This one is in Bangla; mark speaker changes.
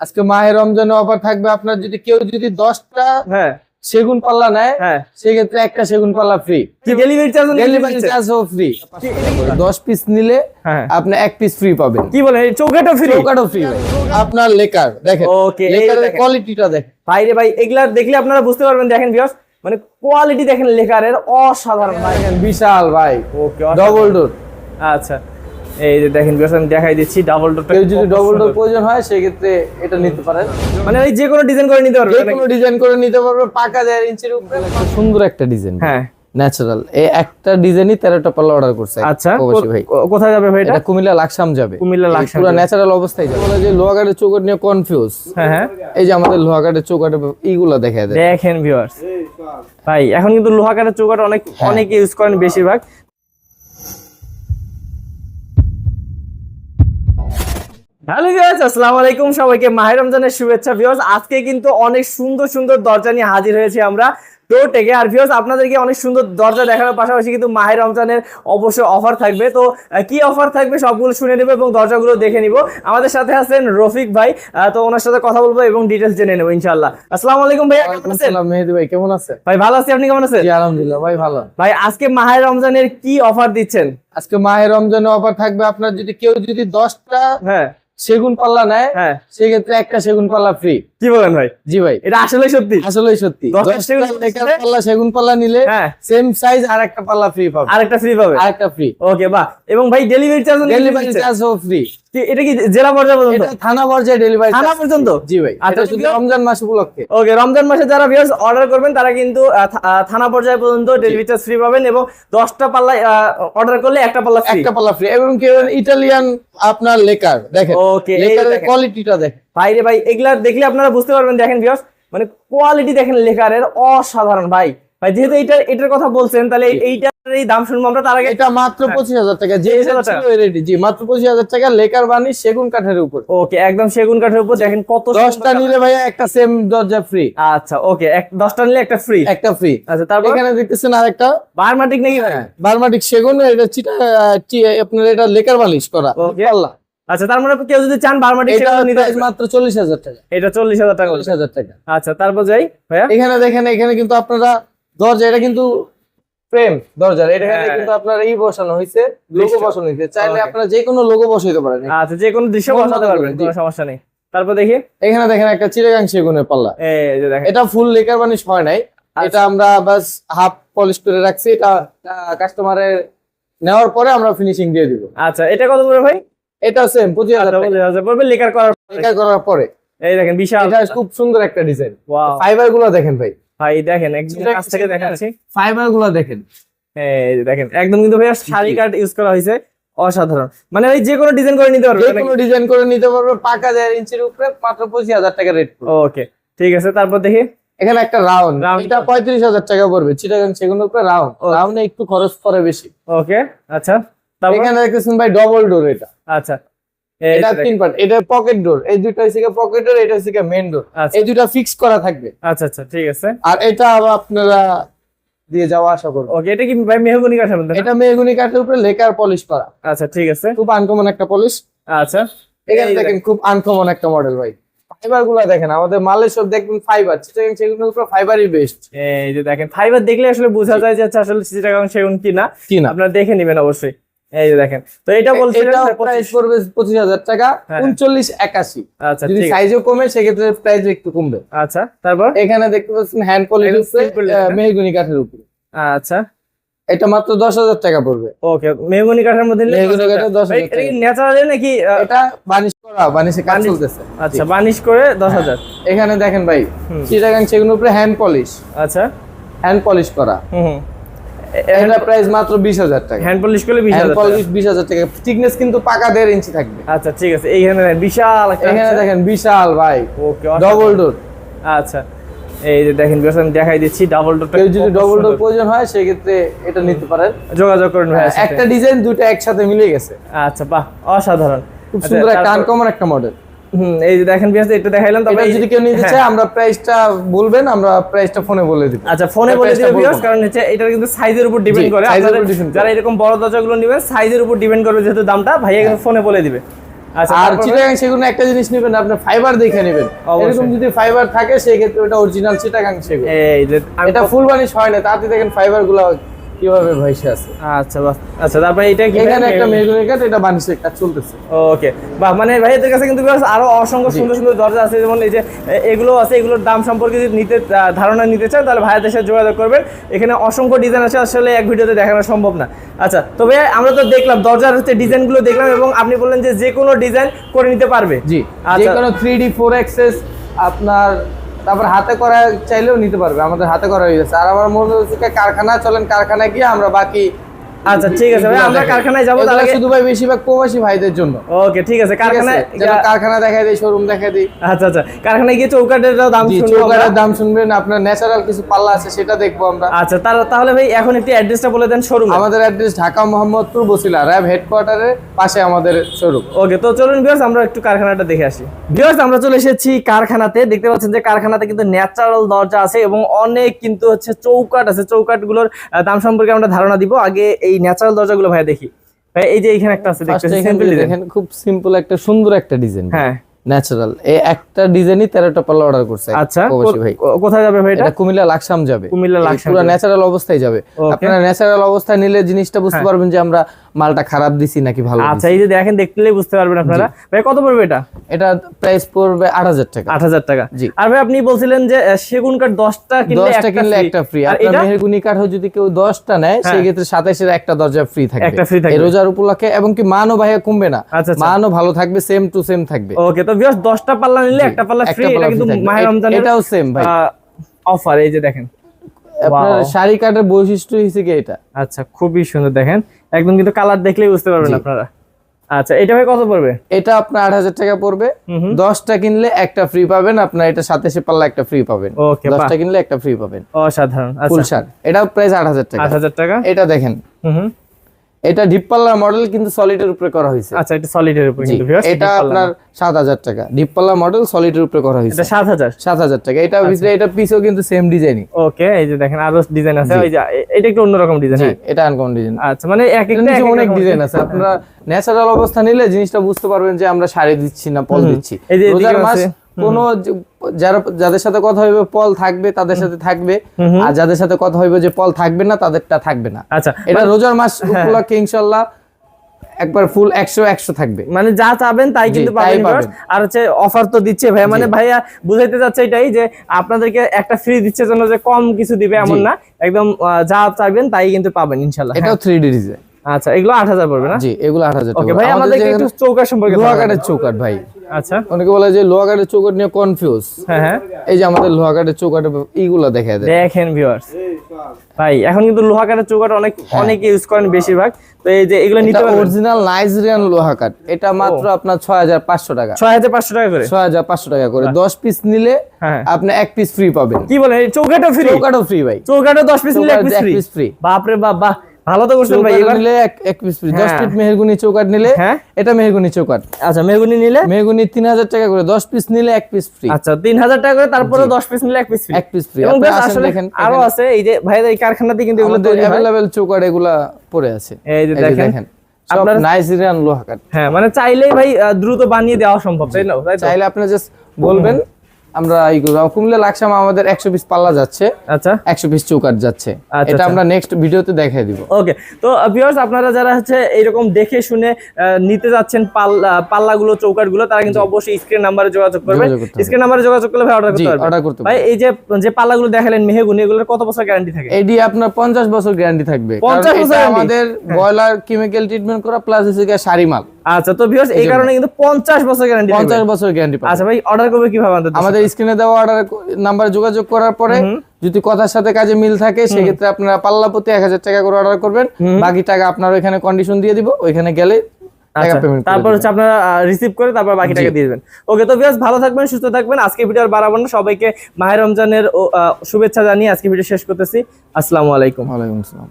Speaker 1: আজকে মাহের রমজানে অফার থাকবে আপনার যদি কেউ যদি দশটা
Speaker 2: হ্যাঁ।
Speaker 1: সেগুন পাল্লা নেয়
Speaker 2: হ্যাঁ।
Speaker 1: সেক্ষেত্রে একটা সেগুন পাল্লা ফ্রি
Speaker 2: ডেলিভারি চার্জ
Speaker 1: ডেলিভারি চার্জও ফ্রি দশ পিস নিলে
Speaker 2: হ্যাঁ।
Speaker 1: আপনি এক পিস ফ্রি পাবেন।
Speaker 2: কি বলেন চৌকাটা ফ্রি
Speaker 1: চৌকাটও ফ্রি আপনার লেকার দেখেন।
Speaker 2: ওকে
Speaker 1: লেকারের কোয়ালিটিটা দেখেন।
Speaker 2: ভাই রে ভাই এগুলা দেখলে আপনারা বুঝতে পারবেন দেখেন ভিউয়ার্স মানে কোয়ালিটি দেখেন লেকারের অসাধারণ। ভাই
Speaker 1: বিশাল ভাই।
Speaker 2: ওকে
Speaker 1: ডবল ডোর
Speaker 2: আচ্ছা। এই যে দেখেন আমি দেখাই দিচ্ছি ডাবল ডোর
Speaker 1: কেউ যদি ডবল ডোর প্রয়োজন হয় সেক্ষেত্রে এটা নিতে পারেন।
Speaker 2: মানে এই যে কোনো ডিজাইন করে নিতে
Speaker 1: যে কোনো ডিজাইন করে নিতে পারবে পাকা দেড় ইঞ্চির উপরে। সুন্দর একটা ডিজাইন
Speaker 2: হ্যাঁ।
Speaker 1: ন্যাচারাল এই একটা ডিজাইনই তেরোটা পাল্লা অর্ডার করছে
Speaker 2: আচ্ছা
Speaker 1: ভাই।
Speaker 2: কোথায় যাবে ভাই এটা?
Speaker 1: কুমিল্লা লাকসাম যাবে।
Speaker 2: কুমিল্লা লাকসাম
Speaker 1: পুরো ন্যাচারাল অবস্থায় যাবে। বলে যে লোহাগাড়ের চৌকাট নিয়ে কনফিউজ
Speaker 2: হ্যাঁ হ্যাঁ।
Speaker 1: এই যে আমাদের লোহাগাড়ের চৌকাটে এইগুলা দেখা দেয়
Speaker 2: দেখেন ভিউয়ার্স ভাই এখন কিন্তু অনেক
Speaker 1: হ্যাঁ।
Speaker 2: অনেক ইউজ করেন বেশিরভাগ। হ্যালো ভিউয়ার্স আসসালামু আলাইকুম সবাইকে। মাহের রমজানের শুভেচ্ছা ভিউয়ার্স আজকে কিন্তু অনেক সুন্দর সুন্দর দরজা নিয়ে হাজির হয়েছি আমরা ডোর টেকে আর ভিউয়ার্স আপনাদেরকে অনেক সুন্দর দরজা দেখানোর পাশাপাশি কিন্তু মাহের রমজানের অবশ্যই অফার থাকবে। তো কি অফার থাকবে সবগুলো শুনে নেব এবং দরজাগুলো দেখে নিব। আমাদের সাথে আছেন রফিক ভাই। তো ওনার সাথে কথা বলব এবং ডিটেলস জেনে নেব ইনশাআল্লাহ। আসসালামু আলাইকুম ভাই কেমন
Speaker 1: ওয়ালাইকুম
Speaker 2: আছেন?
Speaker 1: আসসালাম মেহেদি ভাই কেমন আছেন?
Speaker 2: ভাই ভালো আছি। আপনি কেমন আছেন?
Speaker 1: জি আলহামদুলিল্লাহ ভাই ভালো।
Speaker 2: ভাই আজকে মাহের রমজানের কি অফার দিচ্ছেন?
Speaker 1: আজকে মাহের রমজানের অফার থাকবে আপনার যদি কেউ যদি দশটা
Speaker 2: হ্যাঁ।
Speaker 1: সেগুন পাল্লা নেয়
Speaker 2: হ্যাঁ।
Speaker 1: সেক্ষেত্রে একটা সেগুন পাল্লা ফ্রি
Speaker 2: কি বলেন ভাই?
Speaker 1: জি ভাই।
Speaker 2: এটা আসলে সত্যি?
Speaker 1: আসলে সত্যি।
Speaker 2: পাল্লা-
Speaker 1: সেগুন পাল্লা নিলে
Speaker 2: হ্যাঁ।
Speaker 1: সেম সাইজ আর একটা পাল্লা ফ্রি পাবে।
Speaker 2: আরেকটা ফ্রি পাবে?
Speaker 1: আরেকটা ফ্রি
Speaker 2: ওকে বাহ। এবং ভাই ডেলিভারি চার্জ
Speaker 1: ডেলিভারি চার্জও ফ্রি
Speaker 2: এটা কি জেলা পর্যায়ে পর্যন্ত?
Speaker 1: থানা পর্যায়ে ডেলিভারি
Speaker 2: থানা পর্যন্ত?
Speaker 1: জি ভাই।
Speaker 2: আচ্ছা,
Speaker 1: শুধু রমজান মাস উপলক্ষে।
Speaker 2: ওকে রমজান মাসে যারা ভিউয়ার্স অর্ডার করবেন তারা কিন্তু থানা পর্যায়ে পর্যন্ত ডেলিভারি চার্জ ফ্রি পাবেন এবং দশটা পাল্লা অর্ডার করলে একটা পাল্লা ফ্রি
Speaker 1: একটা পাল্লা ফ্রি এবং কেউ ইটালিয়ান আপনার লেকার দেখেন।
Speaker 2: ওকে
Speaker 1: লেকারের কোয়ালিটিটা দেখেন।
Speaker 2: ভাই রে ভাই এগুলা দেখলে আপনারা বুঝতে পারবেন দেখেন ভিউয়ার্স মানে কোয়ালিটি দেখেন লেকারের অসাধারণ ভাই। ভাই যেহেতু এটা এটার কথা বলছেন তাহলে এইটার এই দাম শুনব আমরা তার আগে
Speaker 1: এটা মাত্র পঁচিশ হাজার টাকা যে
Speaker 2: 25,000
Speaker 1: রেডি জি মাত্র পঁচিশ হাজার টাকা লেকার বানি সেগুন কাঠের উপর।
Speaker 2: ওকে একদম সেগুন কাঠের উপর দেখেন কত
Speaker 1: দশটা নিলে ভাইয়া একটা সেম দরজা ফ্রি
Speaker 2: আচ্ছা ওকে দশটা নিলে একটা ফ্রি
Speaker 1: একটা ফ্রি
Speaker 2: আচ্ছা তারপর?
Speaker 1: এখানে দেখতেছেন আরেকটা।
Speaker 2: বারমাটিক নাকি ভাই?
Speaker 1: বারমাটিক সেগুন এটা চিটা আপনার এটা লেকার বালিশ করা।
Speaker 2: ওকে।
Speaker 1: পাল্লা
Speaker 2: আচ্ছা তার মানে কেউ যদি চান নিতে
Speaker 1: মাত্র চল্লিশ হাজার টাকা।
Speaker 2: এটা চল্লিশ হাজার টাকা।
Speaker 1: চল্লিশ হাজার টাকা।
Speaker 2: আচ্ছা তারপর যাই ভাইয়া।
Speaker 1: এখানে দেখেন এখানে কিন্তু আপনারা দরজা এটা কিন্তু ফ্রেম দরজার এখানে
Speaker 2: হ্যাঁ।
Speaker 1: কিন্তু আপনার এই বসানো হয়েছে লোগো বসানো হয়েছে চাইলে. আপনারা যে কোনো লোগো বসাইতে পারেন।
Speaker 2: আচ্ছা যে কোনো দৃশ্য বসাতে পারবেন কোনো সমস্যা নেই। তারপর দেখি।
Speaker 1: এখানে দেখেন একটা চিরাগাং সেগুনের পাল্লা।
Speaker 2: এই যে দেখেন।
Speaker 1: এটা ফুল লেকার বানিশ হয় নাই।
Speaker 2: আচ্ছা।
Speaker 1: এটা আমরা বাস হাফ পলিশ করে রাখছি। এটা কাস্টমারের নেওয়ার পরে আমরা ফিনিশিং দিয়ে দিব।
Speaker 2: আচ্ছা এটা কত পড়বে ভাই?
Speaker 1: এটা সেম পঁচিশ হাজার
Speaker 2: আচ্ছা, পড়বে লেকার করার
Speaker 1: লেকার করার পরে।
Speaker 2: এই দেখেন বিশাল।
Speaker 1: এটা খুব সুন্দর একটা ডিজাইন। ফাইবারগুলো দেখেন ভাই।
Speaker 2: ভাই দেখেন একদম কাছ থেকে দেখাচ্ছি।
Speaker 1: ফাইবারগুলো দেখেন
Speaker 2: এই দেখেন একদম কিন্তু ভাইয়া শাড়ি কাট ইউজ করা হয়েছে অসাধারণ। মানে ওই যে কোনো ডিজাইন করে নিতে
Speaker 1: যে
Speaker 2: পারবে
Speaker 1: কোনো ডিজাইন করে নিতে পারবে পাকা দেড় ইঞ্চির উপরে মাত্র পঁচিশ হাজার টাকা রেট
Speaker 2: ওকে ঠিক আছে তারপর দেখি।
Speaker 1: এখানে একটা রাউন্ড. এটা পঁয়ত্রিশ হাজার টাকা পড়বে চিটাগাং সেগুলোর উপরে রাউন্ড. রাউন্ডে একটু খরচ পড়ে বেশি।
Speaker 2: ওকে আচ্ছা তারপর?
Speaker 1: এখানে দেখতেছেন ভাই ডবল ডোর এটা।
Speaker 2: আচ্ছা
Speaker 1: এটা তিন পার্ট এটা পকেট ডোর এই দুটো হচ্ছে পকেট ডোর এটা হচ্ছে মেন ডোর
Speaker 2: আচ্ছা।
Speaker 1: এই দুটো ফিক্স করা থাকবে।
Speaker 2: আচ্ছা আচ্ছা ঠিক আছে।
Speaker 1: আর এটা আপনারা দিয়ে যাওয়া আশা করব
Speaker 2: ওকে এটা কি ভাই মেহগনি কাঠের মধ্যে
Speaker 1: এটা মেহগুনি কাঠের উপরে লেকার পলিশ করা।
Speaker 2: আচ্ছা ঠিক আছে।
Speaker 1: খুব আনকমন একটা পলিশ
Speaker 2: আচ্ছা।
Speaker 1: এখানে দেখেন খুব আনকমন একটা মডেল ভাই। ফাইবারগুলা দেখেন আমাদের মালের সব দেখবেন ফাইবার চিটাগাং উপরে ফাইবারই বেস্ট
Speaker 2: এই যে দেখেন ফাইবার দেখলে আসলে বোঝা যায় যে আচ্ছা আসলে চিটাগাং সেগুন কি না আপনারা দেখে নেবেন অবশ্যই। এই দেখেন। তো এটা বলছিলেন
Speaker 1: এটা প্রাইস পড়বে পঁচিশ হাজার টাকা
Speaker 2: হ্যাঁ।
Speaker 1: উনচল্লিশ একাশি।
Speaker 2: আচ্ছা
Speaker 1: যদি সাইজও কমে সেক্ষেত্রে প্রাইস একটু কমবে।
Speaker 2: আচ্ছা তারপর?
Speaker 1: এখানে দেখতে পাচ্ছেন হ্যান্ড পলিশ। মেহগুনি কাঠের উপরে।
Speaker 2: আচ্ছা।
Speaker 1: এটা মাত্র দশ হাজার টাকা পড়বে।
Speaker 2: ওকে মেহগনি কাঠের মধ্যে নিলে
Speaker 1: মেহগনি
Speaker 2: 10,000
Speaker 1: কাঠের 10,000
Speaker 2: ভাই, এটা কি ন্যাচারালি নাকি
Speaker 1: এটা বানিশ করা বানিশে কাজ চলতেছে।
Speaker 2: আচ্ছা বানিশ করে দশ হাজার।
Speaker 1: এখানে দেখেন ভাই। চিটাগাং উপরে হ্যান্ড পলিশ
Speaker 2: আচ্ছা।
Speaker 1: হ্যান্ড পলিশ করা।
Speaker 2: হুম।
Speaker 1: এটা প্রাইস মাত্র বিশ হাজার টাকা।
Speaker 2: হ্যান্ড পলিশ করলে বিশ
Speaker 1: হ্যান্ড পলিশ বিশ হাজার টাকা। থিকনেস কিন্তু পাকা দেড় ইঞ্চি থাকবে।
Speaker 2: আচ্ছা ঠিক আছে। এইখানে বিশাল
Speaker 1: এখানে দেখেন বিশাল ভাই।
Speaker 2: ওকে
Speaker 1: ডবল ডোর
Speaker 2: আচ্ছা। এই যে দেখেন বিকজ আমি দেখাই দিচ্ছি ডাবল
Speaker 1: কেউ যদি ডবল ডোর প্রয়োজন হয় সেক্ষেত্রে এটা নিতে পারেন।
Speaker 2: যোগাযোগ করুন ভাই
Speaker 1: একটা ডিজাইন দুটো একসাথে মিলে গেছে।
Speaker 2: আচ্ছা বাহ অসাধারণ।
Speaker 1: খুব
Speaker 2: আচ্ছা,
Speaker 1: সুন্দর একটা আনকমন একটা মডেল
Speaker 2: হুম এই যে দেখেন বিকজ এটা দেখাইলাম তবে
Speaker 1: যদি কেউ নিতে
Speaker 2: হ্যাঁ।
Speaker 1: চায় আমরা প্রাইসটা বলবেন আমরা প্রাইসটা ফোনে বলে দিব
Speaker 2: আচ্ছা ফোনে বলে
Speaker 1: price টা
Speaker 2: দিবে
Speaker 1: বলব
Speaker 2: ভিউয়ার্স
Speaker 1: না।
Speaker 2: কারণ হচ্ছে এটা কিন্তু সাইজের উপর ডিপেন্ড করে
Speaker 1: size এর
Speaker 2: আপনাদের
Speaker 1: উপর depend করে।
Speaker 2: যারা এরকম বড় দরজাগুলো নেবেন সাইজের উপর ডিপেন্ড করবে যেহেতু দামটা ভাইয়া কিন্তু ফোনে বলে দিবে আচ্ছা,
Speaker 1: আর
Speaker 2: তারপরে?
Speaker 1: চিটাগাং সেগুন একটা জিনিস নেবেন আপনি ফাইবার দেখে নেবেন। এরকম যদি ফাইবার থাকে সেই ক্ষেত্রে ওটা অরিজিনাল চিটাগাং সেগুন
Speaker 2: এই
Speaker 1: এটা ফুল বানিশ হয় না তাতে দেখেন ফাইবারগুলো কীভাবে ভাইসে আছে?
Speaker 2: আচ্ছা বাহ। আচ্ছা তারপরে এটা কি
Speaker 1: এখানে একটা মেহগুনি কাঠ এটা বানিশের কাজ চলতেছে।
Speaker 2: ওকে। বাহ মানে ভাইদের কাছে কিন্তু আরও অসংখ্য সুন্দর সুন্দর দরজা আছে যেমন এই যে এগুলো আছে এগুলোর দাম সম্পর্কে যদি নিতে ধারণা নিতে চান তাহলে ভাইয়াদের সাথে যোগাযোগ করবেন। এখানে অসংখ্য ডিজাইন আছে আসলে এক ভিডিওতে দেখানো সম্ভব না। আচ্ছা তবে আমরা তো দেখলাম দরজার হচ্ছে ডিজাইনগুলো দেখলাম এবং আপনি বললেন যে যে কোনো ডিজাইন করে নিতে পারবে।
Speaker 1: জি যে
Speaker 2: আচ্ছা
Speaker 1: কোনো থ্রি ডি ফোর এক্সেস আপনার তারপর হাতে করা চাইলেও নিতে পারবে, আমাদের হাতে করা হয়ে গেছে। আর আমার মনে হচ্ছে কারখানা, চলেন কারখানায় গিয়ে আমরা বাকি
Speaker 2: আচ্ছা ঠিক আছে ভাই আমরা। কারখানায় যাব আগে
Speaker 1: শুধু ভাই বেশিরভাগ প্রবাসী ভাইদের জন্য।
Speaker 2: ওকে ঠিক আছে কারখানায়
Speaker 1: কারখানা দেখাই দিই শোরুম দেখাই দিই।
Speaker 2: আচ্ছা আচ্ছা কারখানায় গিয়ে দাম শুনব।
Speaker 1: চৌকারের দাম শুনবেন আপনার ন্যাচারাল কিছু পাল্লা আছে সেটা দেখব আমরা।
Speaker 2: আচ্ছা তাহলে ভাই এখন একটি অ্যাড্রেসটা বলে দেন শোরুম
Speaker 1: আমাদের অ্যাড্রেস ঢাকা মোহাম্মদপুর বসিলা র্যাব হেডকোয়ার্টারের পাশে আমাদের শোরুম
Speaker 2: ওকে তো চলুন ভিউয়ার্স আমরা একটু কারখানাটা দেখে আসি। ভিউয়ার্স আমরা চলে এসেছি কারখানাতে। দেখতে পাচ্ছেন যে কারখানাতে কিন্তু ন্যাচারাল দরজা আছে এবং অনেক কিন্তু হচ্ছে চৌকাট আছে। চৌকাটগুলোর দাম সম্পর্কে আমরা ধারণা দিব। আগে এই ন্যাচারাল দরজাগুলো ভাই দেখি। ভাই এই যে এখানে একটা আছে
Speaker 1: দেখেন খুব সিম্পল একটা সুন্দর একটা ডিজাইন
Speaker 2: হ্যাঁ।
Speaker 1: ন্যাচারাল এই একটা ডিজাইনই তেরোটা পাল্লা অর্ডার করছে
Speaker 2: আচ্ছা
Speaker 1: ভাই।
Speaker 2: কোথায় যাবে ভাই এটা?
Speaker 1: এটা কুমিল্লা লাকসাম যাবে।
Speaker 2: কুমিল্লা লাকসাম
Speaker 1: পুরো ন্যাচারাল অবস্থায় যাবে। আপনারা ন্যাচারাল অবস্থায় নিলে জিনিসটা বুঝতে পারবেন যে আমরা মালটা খারাপ দিছি নাকি ভালো
Speaker 2: আচ্ছা এই যে দেখেন দেখলেই বুঝতে পারবেন আপনারা। ভাই কত পড়বে এটা?
Speaker 1: এটা প্রাইস পড়বে আট হাজার টাকা।
Speaker 2: আট হাজার টাকা।
Speaker 1: জি।
Speaker 2: আর ভাই আপনি বলছিলেন যে সেগুন কাঠ দশটা কিনলে
Speaker 1: কিনলে একটা ফ্রি
Speaker 2: আর এটা?
Speaker 1: মেহরগুনি কাঠও যদি কেউ দশটা নেয়
Speaker 2: হ্যাঁ।
Speaker 1: সেই ক্ষেত্রে সাতাশের একটা দরজা ফ্রি থাকবে।
Speaker 2: একটা free থাকবে।
Speaker 1: রোজার উপলক্ষে এবং কি মানও ভাইয়া কমবে না।
Speaker 2: আচ্ছা, আচ্ছা।
Speaker 1: মানও ভালো থাকবে সেম টু সেম থাকবে।
Speaker 2: ওকে তো ভিউয়ার্স দশটা পাল্লা নিলে একটা পাল্লা ফ্রি এটা কিন্তু
Speaker 1: এ-
Speaker 2: রমজানের
Speaker 1: এটাও সেম ভাই।
Speaker 2: অফার এই যে দেখেন।
Speaker 1: আপনার শাড়ি কাঠের বৈশিষ্ট্য হিসেবে কি এটা?
Speaker 2: আচ্ছা খুবই সুন্দর দেখেন। একদম কিন্তু কালার দেখলেই বুঝতে পারবেন আপনারা। আচ্ছা এটা ভাই কত পড়বে?
Speaker 1: এটা আপনার আট হাজার টাকা পড়বে। দশটা কিনলে একটা ফ্রি পাবেন আপনার এটা সাথে সাতাশে পাল্লা একটা ফ্রি পাবেন।
Speaker 2: ওকে
Speaker 1: দশটা কিনলে একটা ফ্রি পাবেন।
Speaker 2: অসাধারণ।
Speaker 1: ফুল
Speaker 2: আচ্ছা
Speaker 1: শার্ট। এটা প্রাইস আট হাজার টাকা।
Speaker 2: আট হাজার টাকা?
Speaker 1: এটা দেখেন। এটা ডিপ পাল্লার মডেল কিন্তু সলিডের উপরে করা হয়েছে।
Speaker 2: আচ্ছা এটা সলিডের উপর কিন্তু viewers,
Speaker 1: এটা আপনার সাত হাজার টাকা। ডিপ পাল্লার মডেল সলিডের উপরে করা হয়েছে।
Speaker 2: এটা সাত হাজার।
Speaker 1: সাত হাজার টাকা। এটা
Speaker 2: আচ্ছা।
Speaker 1: ভিতরে এটা পিসও কিন্তু সেম ডিজাইনই
Speaker 2: ওকে এই যে দেখেন আরও ডিজাইন আছে। ওই যে এটা একটু অন্যরকম ডিজাইন
Speaker 1: এটা আনকমন ডিজাইন
Speaker 2: আচ্ছা মানে এক একটা এক এক
Speaker 1: অনেক ডিজাইন আছে। আপনারা ন্যাচারাল অবস্থা নিলে জিনিসটা বুঝতে পারবেন যে আমরা শাড়ি দিচ্ছি না পল দিচ্ছি।
Speaker 2: এই যে
Speaker 1: রোজার মাস
Speaker 2: আছে।
Speaker 1: কোনো যারা যাদের সাথে কথা হইবে পল থাকবে তাদের সাথে থাকবে। আর যাদের সাথে কথা হইবে যে পল থাকবে না তাদেরটা থাকবে না।
Speaker 2: আচ্ছা
Speaker 1: এটা রোজার মাস উপলক্ষে ইনশাল্লাহ একবার ফুল একশো একশো থাকবে।
Speaker 2: মানে যা চাবেন তাই কিন্তু পাবেন। আর হচ্ছে অফার তো দিচ্ছে ভাইয়া। মানে ভাইয়া বুঝাইতে যাচ্ছে এটাই যে আপনাদেরকে একটা ফ্রি দিচ্ছে জন্য যে কম কিছু দিবে এমন না। একদম যা চাইবেন তাই কিন্তু পাবেন ইনশাল্লাহ।
Speaker 1: এটাও থ্রি ডি ডিজাইন
Speaker 2: আচ্ছা এগুলো আট হাজার পড়বে না?
Speaker 1: জি এগুলো আট হাজার
Speaker 2: ওকে
Speaker 1: টাকা
Speaker 2: ভাই
Speaker 1: আমাদের
Speaker 2: একটু চৌকা সম্পর্কে
Speaker 1: লোহা কাঠের চৌকাট ভাই।
Speaker 2: আচ্ছা।
Speaker 1: অনেকে বলে যে লোহা কাঠের চৌকাট নিয়ে কনফিউজ
Speaker 2: হ্যাঁ হ্যাঁ।
Speaker 1: এই যে আমাদের লোহা কাঠের চৌকাটের এইগুলো দেখা দেয়
Speaker 2: দেখেন ভিউয়ার্স ভাই এখন কিন্তু লোহা কাঠের চৌকাট অনেক অনেকে ইউজ করেন বেশিরভাগ। তো এই যে এগুলো নিতে পারবেন?
Speaker 1: অরিজিনাল নাইজেরিয়ান লোহা কাঠ। এটা মাত্র আপনার ছয় হাজার পাঁচশো টাকা।
Speaker 2: ছয় হাজার পাঁচশো টাকা করে?
Speaker 1: ছয় হাজার পাঁচশো টাকা করে। দশ পিস নিলে
Speaker 2: হ্যাঁ
Speaker 1: আপনি এক পিস ফ্রি পাবেন।
Speaker 2: কি বলেন? চৌকাটও ফ্রি
Speaker 1: চৌকাটও ফ্রি ভাই।
Speaker 2: চৌকাটও দশ পিস নিলে এক পিস ফ্রি
Speaker 1: ফ্রি
Speaker 2: বাপরে বাপ বাহ। ভালো তো করছেন ভাই এবার
Speaker 1: নিলে এক এক পিস ফ্রি দশ
Speaker 2: হ্যাঁ।
Speaker 1: পিস মেহরগুনি চৌকাট নিলে
Speaker 2: হ্যাঁ।
Speaker 1: এটা মেহরগুনি চৌকাট
Speaker 2: আচ্ছা মেহগুনি নিলে?
Speaker 1: মেহগুনি তিন হাজার টাকা করে দশ পিস নিলে এক পিস ফ্রি
Speaker 2: আচ্ছা তিন হাজার টাকা করে তারপরে দশ পিস নিলে এক পিস ফ্রি
Speaker 1: এক পিস ফ্রি
Speaker 2: এবং আসলে
Speaker 1: দেখেন
Speaker 2: আরও আছে এই যে ভাইদের এই কারখানাতে কিন্তু এগুলো
Speaker 1: অ্যাভেলেবেল চৌকাট এগুলা পড়ে আছে।
Speaker 2: এই যে দেখেন। আপনার-
Speaker 1: নাইজেরিয়ান লোহা কাঠ।
Speaker 2: হ্যাঁ মানে চাইলেই ভাই দ্রুত বানিয়ে দেওয়া সম্ভব তাই না?
Speaker 1: চাইলে আপনি জাস্ট বলবেন আমরা করব। কুমিল্লা লাকসাম আমাদের একশো পিস পাল্লা যাচ্ছে।
Speaker 2: আচ্ছা।
Speaker 1: একশো পিস চৌকাট যাচ্ছে।
Speaker 2: আচ্ছা,
Speaker 1: এটা
Speaker 2: আচ্ছা।
Speaker 1: আমরা নেক্সট ভিডিওতে দেখাই দিব।
Speaker 2: ওকে তো ভিউয়ার্স আপনারা যারা হচ্ছে এরকম দেখে শুনে নিতে যাচ্ছেন পাল্লা পাল্লাগুলো চৌকাটগুলো তারা কিন্তু অবশ্যই স্ক্রিন নাম্বারে যোগাযোগ
Speaker 1: হবে।
Speaker 2: স্ক্রিন নাম্বারে যোগাযোগ করলে ভাই অর্ডার করতে পারবেন
Speaker 1: অর্ডার করতে
Speaker 2: ভাই এই যে যে পাল্লাগুলো দেখালেন মেহগুনি এগুলোর কত বছর গ্যারান্টি থাকে?
Speaker 1: এডি আপনার পঞ্চাশ বছর গ্যারান্টি থাকবে।
Speaker 2: 50 বছর
Speaker 1: আমাদের ব্রয়লার কেমিক্যাল ট্রিটমেন্ট করা প্লাস গিয়ে শাড়ি মাল
Speaker 2: আচ্ছা তো ভিউয়ার্স এই কারণে কিন্তু পঞ্চাশ বছর গ্যারান্টি
Speaker 1: পঞ্চাশ বছর গ্যারান্টি
Speaker 2: আচ্ছা ভাই অর্ডার করবে কীভাবে আমাদের
Speaker 1: আমাদের স্ক্রিনে দেওয়া অর্ডার নাম্বারে যোগাযোগ করার পরে যদি কথার সাথে কাজে মিল থাকে সেক্ষেত্রে আপনারা পাল্লা প্রতি এক হাজার টাকা করে অর্ডার করবেন। বাকি টাকা আপনার ওইখানে কন্ডিশন দিয়ে দিব ওইখানে গেলে
Speaker 2: আচ্ছা, তারপর হচ্ছে আপনারা রিসিভ করে তারপর বাকি টাকা দিয়ে দেবেন। ওকে তো বিয়াস ভালো থাকবেন সুস্থ থাকবেন। আজকে ভিডিও আর বাড়াবো না। সবাইকে মাহের রমজানের শুভেচ্ছা জানিয়ে আজকে ভিডিও শেষ করতেছি। আসসালামু আলাইকুম।
Speaker 1: ওয়া আলাইকুম আসসালাম।